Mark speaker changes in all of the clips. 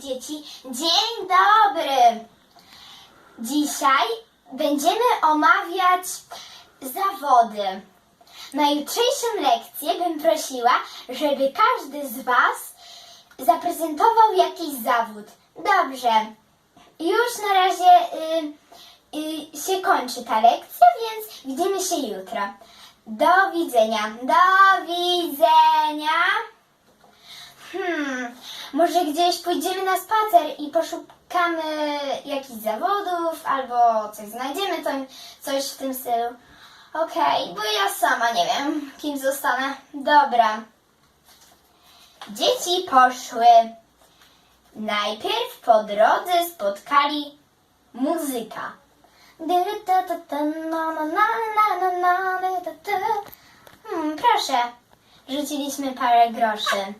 Speaker 1: dzieci, dzień dobry! Dzisiaj będziemy omawiać zawody. Na jutrzejszą lekcję bym prosiła, żeby każdy z Was zaprezentował jakiś zawód. Dobrze. Już na razie y, y, się kończy ta lekcja, więc widzimy się jutro. Do widzenia. Do widzenia. Hmm, może gdzieś pójdziemy na spacer i poszukamy jakichś zawodów albo coś znajdziemy, to, coś w tym stylu. Okej, bo ja sama nie wiem, kim zostanę. Dobra. Dzieci poszły. Najpierw po drodze spotkali muzyka. Hmm, proszę, rzuciliśmy parę groszy.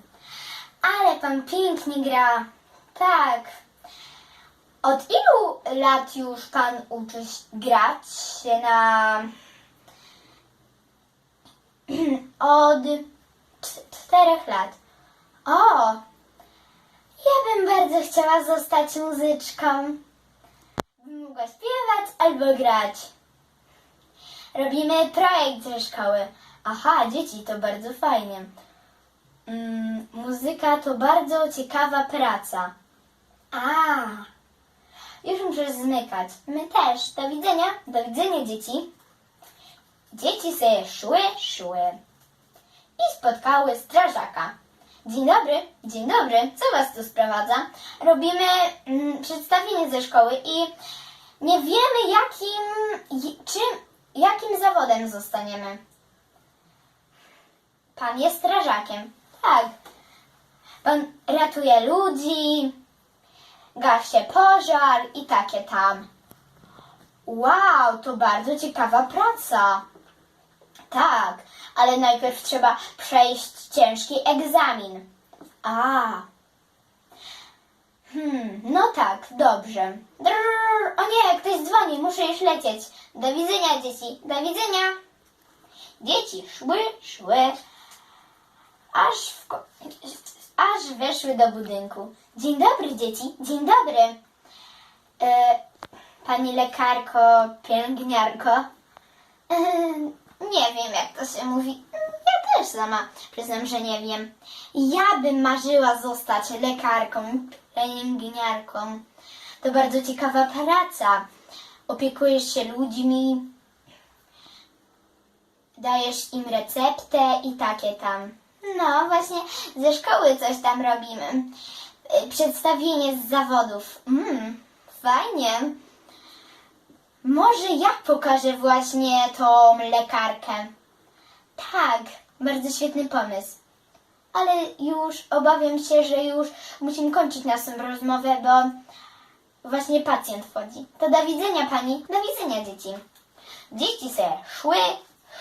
Speaker 1: Ale pan pięknie gra. Tak. Od ilu lat już pan uczy się grać się na. Od cz- czterech lat. O! Ja bym bardzo chciała zostać muzyczką. Bym mogła śpiewać albo grać. Robimy projekt ze szkoły. Aha, dzieci, to bardzo fajnie. Mm, muzyka to bardzo ciekawa praca. A, już muszę zmykać. My też. Do widzenia. Do widzenia, dzieci. Dzieci sobie szły, szły i spotkały strażaka. Dzień dobry, dzień dobry, co was tu sprowadza? Robimy mm, przedstawienie ze szkoły i nie wiemy jakim, czym, jakim zawodem zostaniemy. Pan jest strażakiem. Tak. Pan ratuje ludzi, gasie pożar i takie tam. Wow, to bardzo ciekawa praca. Tak, ale najpierw trzeba przejść ciężki egzamin. A. Hmm, no tak, dobrze. Drrr, o nie, ktoś dzwoni, muszę już lecieć. Do widzenia, dzieci, do widzenia. Dzieci szły, szły, aż, w, aż weszły do budynku. Dzień dobry, dzieci, dzień dobry. E, pani lekarko, pielęgniarko. E, nie wiem, jak to się mówi. Ja też sama przyznam, że nie wiem. Ja bym marzyła zostać lekarką, pielęgniarką. To bardzo ciekawa praca. Opiekujesz się ludźmi, dajesz im receptę i takie tam. No, właśnie ze szkoły coś tam robimy. Y, Przedstawienie z zawodów. Mm, fajnie. Może ja pokażę właśnie tą lekarkę. Tak, bardzo świetny pomysł. Ale już obawiam się, że już musimy kończyć naszą rozmowę, bo właśnie pacjent wchodzi. To do widzenia pani, do widzenia dzieci. Dzieci se szły,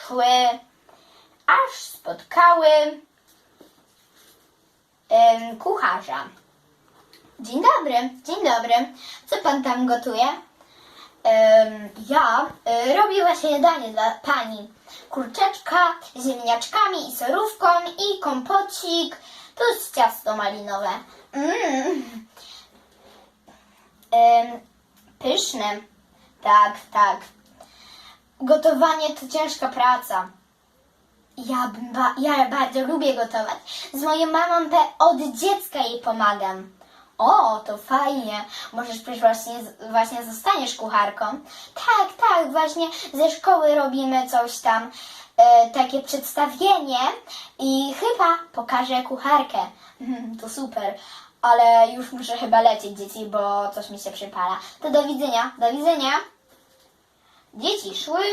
Speaker 1: szły, aż spotkały em, kucharza. Dzień dobry, dzień dobry. Co pan tam gotuje? Em, ja y, robię właśnie danie dla pani. Kurczeczka z ziemniaczkami i sorówką i kompocik plus ciasto malinowe. Mm. Em, pyszne. Tak, tak. Gotowanie to ciężka praca. Ja, ba- ja bardzo lubię gotować. Z moją mamą od dziecka jej pomagam. O, to fajnie. Możesz przecież właśnie, właśnie zostaniesz kucharką. Tak, tak, właśnie ze szkoły robimy coś tam, e, takie przedstawienie i chyba pokażę kucharkę. To super. Ale już muszę chyba lecieć, dzieci, bo coś mi się przypala. To do widzenia, do widzenia. Dzieci szły,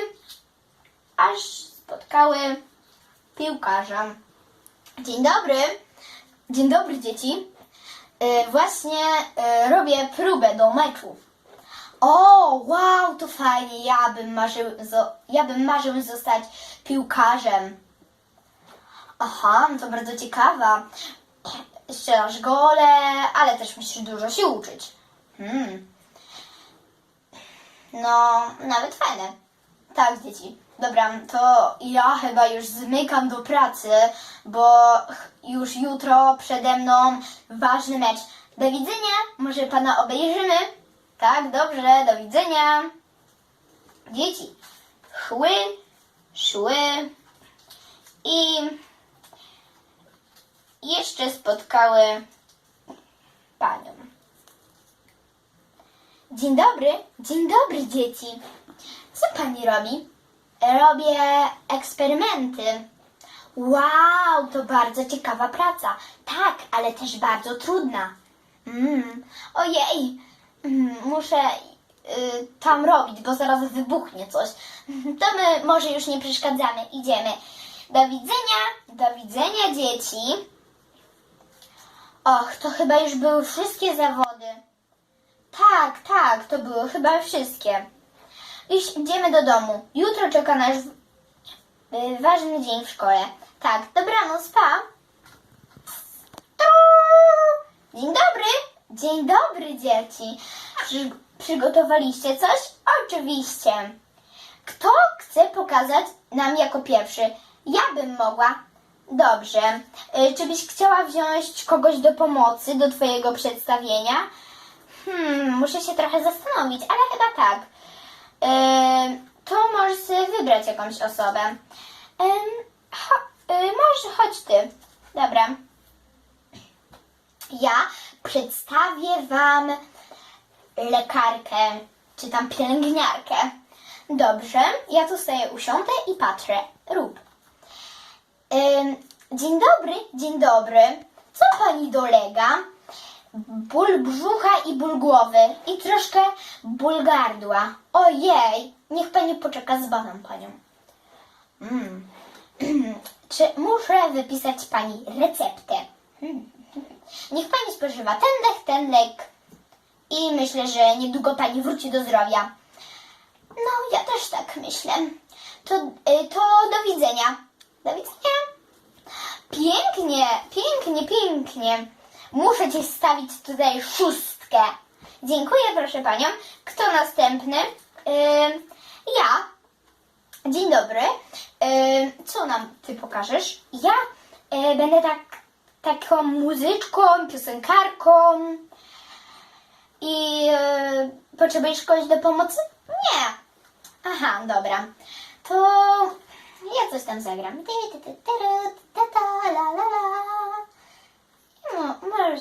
Speaker 1: aż spotkały piłkarza. Dzień dobry. Dzień dobry, dzieci. Y, właśnie y, robię próbę do meczu. O, wow, to fajnie. Ja bym marzył, ja bym marzył zostać piłkarzem. Aha, to bardzo ciekawa. Strzelasz gole, ale też musisz dużo się uczyć. Hmm. No, nawet fajne. Tak, dzieci. Dobra, to ja chyba już zmykam do pracy, bo już jutro przede mną ważny mecz. Do widzenia, może pana obejrzymy. Tak, dobrze, do widzenia. Dzieci szły, szły i jeszcze spotkały panią. Dzień dobry, dzień dobry dzieci. Co pani robi? Robię eksperymenty. Wow, to bardzo ciekawa praca. Tak, ale też bardzo trudna. Mm, ojej, mm, muszę y, tam robić, bo zaraz wybuchnie coś. To my może już nie przeszkadzamy, idziemy. Do widzenia, do widzenia dzieci. Och, to chyba już były wszystkie zawody. Tak, tak, to były chyba wszystkie. Już idziemy do domu. Jutro czeka nas y, ważny dzień w szkole. Tak, dobranoc, pa. Dzień dobry. Dzień dobry, dzieci. Przy, przygotowaliście coś? Oczywiście. Kto chce pokazać nam jako pierwszy? Ja bym mogła. Dobrze. Y, Czy byś chciała wziąć kogoś do pomocy do Twojego przedstawienia? Hmm, muszę się trochę zastanowić, ale chyba tak. To możesz sobie wybrać jakąś osobę. Cho, yy, może chodź ty. Dobra. Ja przedstawię wam lekarkę, czy tam pielęgniarkę. Dobrze, ja tu sobie usiądę i patrzę. Rób. Dzień dobry, dzień dobry. Co pani dolega? Ból brzucha i ból głowy i troszkę ból gardła. Ojej, niech pani poczeka, zbadam panią. Mm. Czy muszę wypisać pani receptę? Niech pani spożywa ten lek, ten lek i myślę, że niedługo pani wróci do zdrowia. No, ja też tak myślę. To, y, to do widzenia. Do widzenia. Pięknie, pięknie, pięknie. Muszę ci stawić tutaj szóstkę. Dziękuję, proszę panią. Kto następny? Ym, ja. Dzień dobry. Ym, co nam ty pokażesz? Ja y, będę tak, taką muzyczką, piosenkarką. I y, potrzebujesz kogoś do pomocy? Nie. Aha, dobra. To ja coś tam zagram. La, la, la.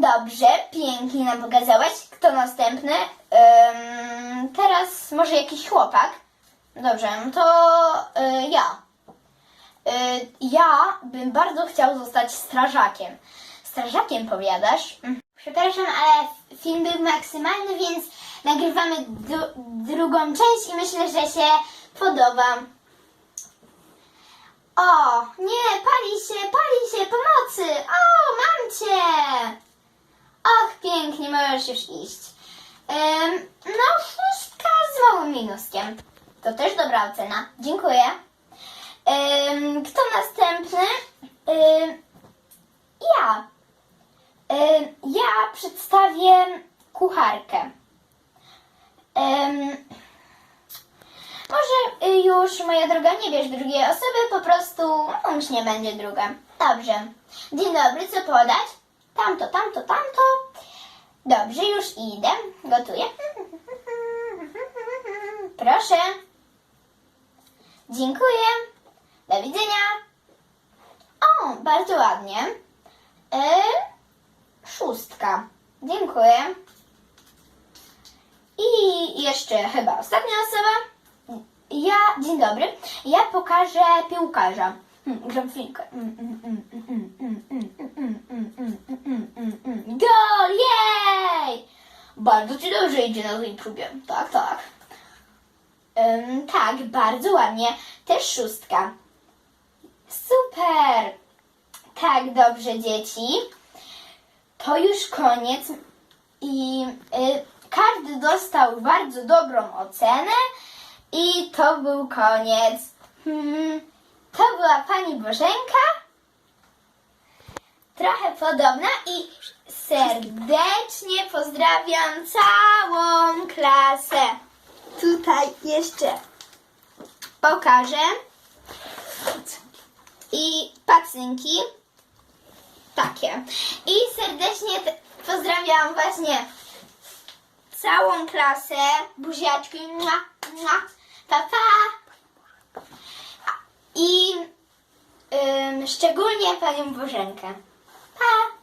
Speaker 1: Dobrze, pięknie nam pokazałaś. Kto następny? Ym, teraz może jakiś chłopak. Dobrze, no to y, ja. Y, ja bym bardzo chciał zostać strażakiem. Strażakiem powiadasz? Mm. Przepraszam, ale film był maksymalny, więc nagrywamy dru- drugą część i myślę, że się podoba. O, nie, pali się, pali się, pomocy! O, mam cię! Och, pięknie, możesz już iść. Ym, no, szóstka z małym minuskiem. To też dobra ocena. Dziękuję. Ym, kto następny? Ym, ja. Ym, ja przedstawię kucharkę. Ym, może już, moja droga, nie bierz drugiej osoby, po prostu no, już nie będzie druga. Dobrze. Dzień dobry, co podać? Tamto, tamto, tamto. Dobrze, już idę. Gotuję. Proszę. Dziękuję. Do widzenia. O, bardzo ładnie. Y, szóstka. Dziękuję. I jeszcze chyba ostatnia osoba. Ja, dzień dobry. Ja pokażę piłkarza. Hmm. Mm, mm, mm, mm, mm, mm, mm, mm, mm, mm, mm, mm, mm, mm. Gol! Jej! Bardzo ci dobrze idzie na tej próbie. Tak, tak. Ym, tak, bardzo ładnie. Też szóstka. Super! Tak, dobrze, dzieci. To już koniec. I y, każdy dostał bardzo dobrą ocenę. I to był koniec. Hmm, to była pani Bożenka. Trochę podobna i serdecznie pozdrawiam całą klasę. Tutaj jeszcze pokażę. I pacynki. Takie. I serdecznie pozdrawiam właśnie całą klasę. Buziaczki. Mua, mua. Pa, pa. I szczególnie panią Bożenkę. Pa!